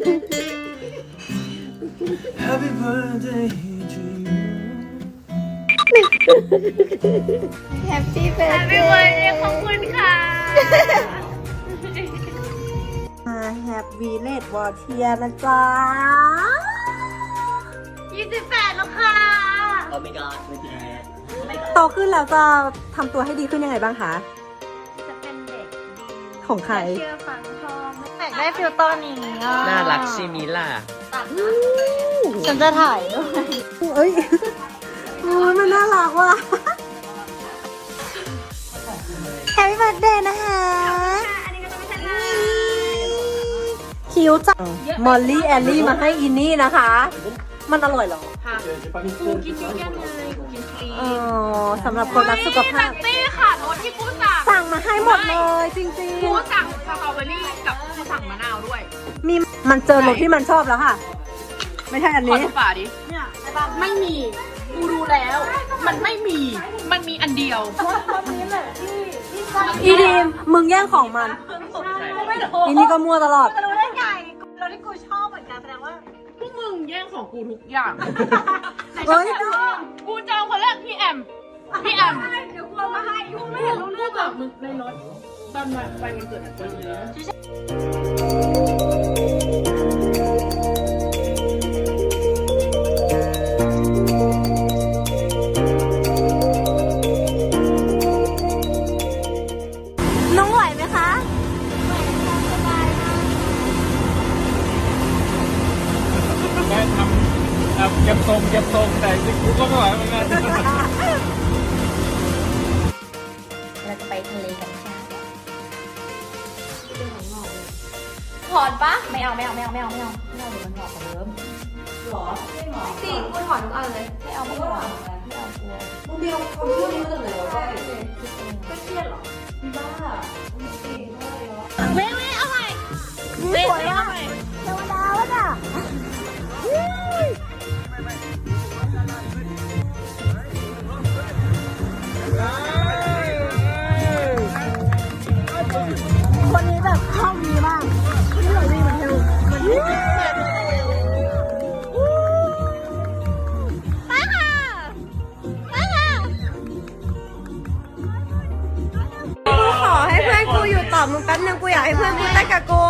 Happy birthday to you Happy birthday ขอบคุณค่ะ แฮปปี้เลดบอเทียนะจ๊ะ28แล้วค่ะ Oh my god โตขึ้นแล้วจะทำตัวให้ดีขึ้นยังไงบ้างคะ ของใคร เชื่อฟังพ่อแม่อยากได้ฟิลเตอร์นี้อะน่ารักใช่มิล่ะฉันจะถ่ายด้วยเอ้ยโอ้ยมันน่ารักว่ะแฮปปี้เบิร์ดเดย์นะคะอันนี้ก็จะไม่ใช่ลายคิวจังมอลลี่แอลลี่มาให้อินนี่นะคะ มันอร่อยเหรอกูกินเยอะแยะเลยกูกินฟรีอ๋อสำหรับคนรักสุขภาจัพดตี้ค่ะรสที่กูสั่ง สั่งมาให้หมดเลยจริงกูสั่งสตรอเบอรี่กับกูสั่งมะนาวด้วยๆ มีมันเจอรสที่มันชอบแล้วค่ะ ไม่ใช่อันขอนี้ ดูฝาดิ เนี่ยไม่มี กูรู้แล้ว มันไม่มี มันมีอันเดียว อีดีมมึงแย่งของมันอีนี่ก็มั่วตลอด รู้ได้ไงเราที่กูชอบเหมือนกันแสดงว่าพวก มึงแย่งของกูทุกอย่างเฮ้ย กูจองคนแรกพี่แอม พี่แอมเดี๋ยวกูเอามาให้กูไม่เห็นรู้เรื่องกับมึงในรถตอนวันไปวันเกิดอะำอะเก็บทรงเก็บทรงแต่จริงๆกูก็ไม่ไหวเหมือนกันเราจะไปทะเลกันค่ะถอนปะไม่เอาไม่เอาไม่เอาไม่เอาไม่เอาไม่เอาเดี๋ยวมันหงอกกว่าเดิมหรอจริงหรอจริงกูถอนทุกอันเลยไม่เอาไม่เอาไม่เอากลัวมึงเดียวเขาชื่อนี้มาจากไหนวะก็เครียดเหรอบ้า คนนี้แบบชอบมีมากคนนี้แบบมีเหมือนเทวมันไม่ได้กูขอให้เพื่อนกูอยู่ต่อมึงแป๊บนึงกูอยากให้เพื่อนกูเต้นกับกู